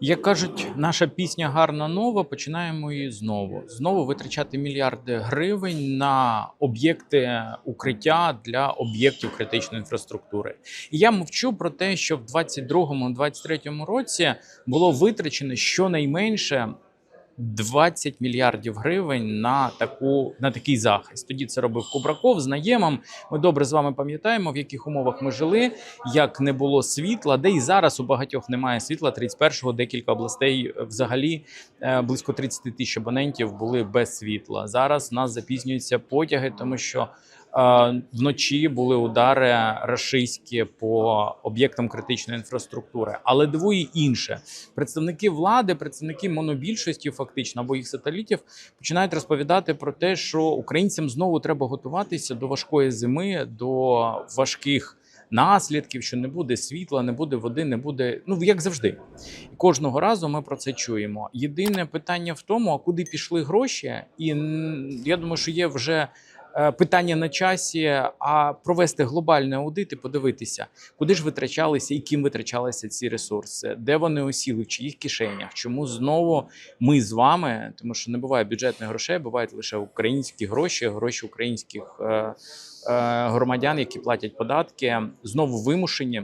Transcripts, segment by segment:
Як кажуть, наша пісня гарна нова. Починаємо її знову. Знову витрачати мільярди гривень на об'єкти укриття для об'єктів критичної інфраструктури. І я мовчу про те, що в 2022-2023 році було витрачено щонайменше 20 мільярдів гривень на таку на такий захист. Тоді це робив Кубраков з наємом. Ми добре з вами пам'ятаємо, в яких умовах ми жили, як не було світла, де і зараз у багатьох немає світла. 31-го декілька областей е, взагалі е, близько 30 тисяч абонентів були без світла. Зараз нас запізнюються потяги, тому що. Е, Вночі були удари рашистські по об'єктам критичної інфраструктури, але дивує інше: представники влади, представники монобільшості, фактично або їх сателітів, починають розповідати про те, що українцям знову треба готуватися до важкої зими, до важких наслідків, що не буде світла, не буде води, не буде. Ну як завжди. І кожного разу ми про це чуємо. Єдине питання в тому, а куди пішли гроші, і я думаю, що є вже. Е, Питання на часі, а провести глобальний аудит подивитися, куди ж витрачалися і ким витрачалися ці ресурси, де вони осіли, в чиїх кишенях, чому знову ми з вами, тому що не буває бюджетних грошей, бувають лише українські гроші, гроші українських е, е, громадян, які платять податки, знову вимушені.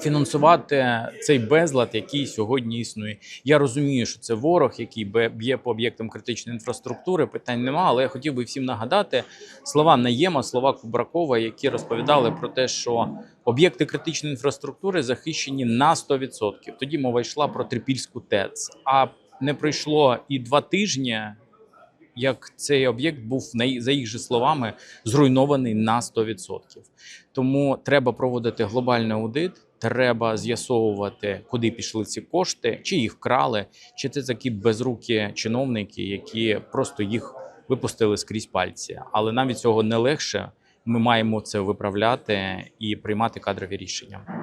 Фінансувати цей безлад, який сьогодні існує. Я розумію, що це ворог, який б'є по об'єктам критичної інфраструктури. Питань нема, але я хотів би всім нагадати слова Наєма, слова Кубракова, які розповідали про те, що об'єкти критичної інфраструктури захищені на 100%. Тоді мова йшла про Трипільську ТЕЦ. А не пройшло і два тижні, як цей об'єкт був за їх же словами зруйнований на 100%. Тому треба проводити глобальний аудит. Треба з'ясовувати, куди пішли ці кошти, чи їх вкрали, чи це такі безрукі чиновники, які просто їх випустили скрізь пальці. Але навіть цього не легше. Ми маємо це виправляти і приймати кадрові рішення.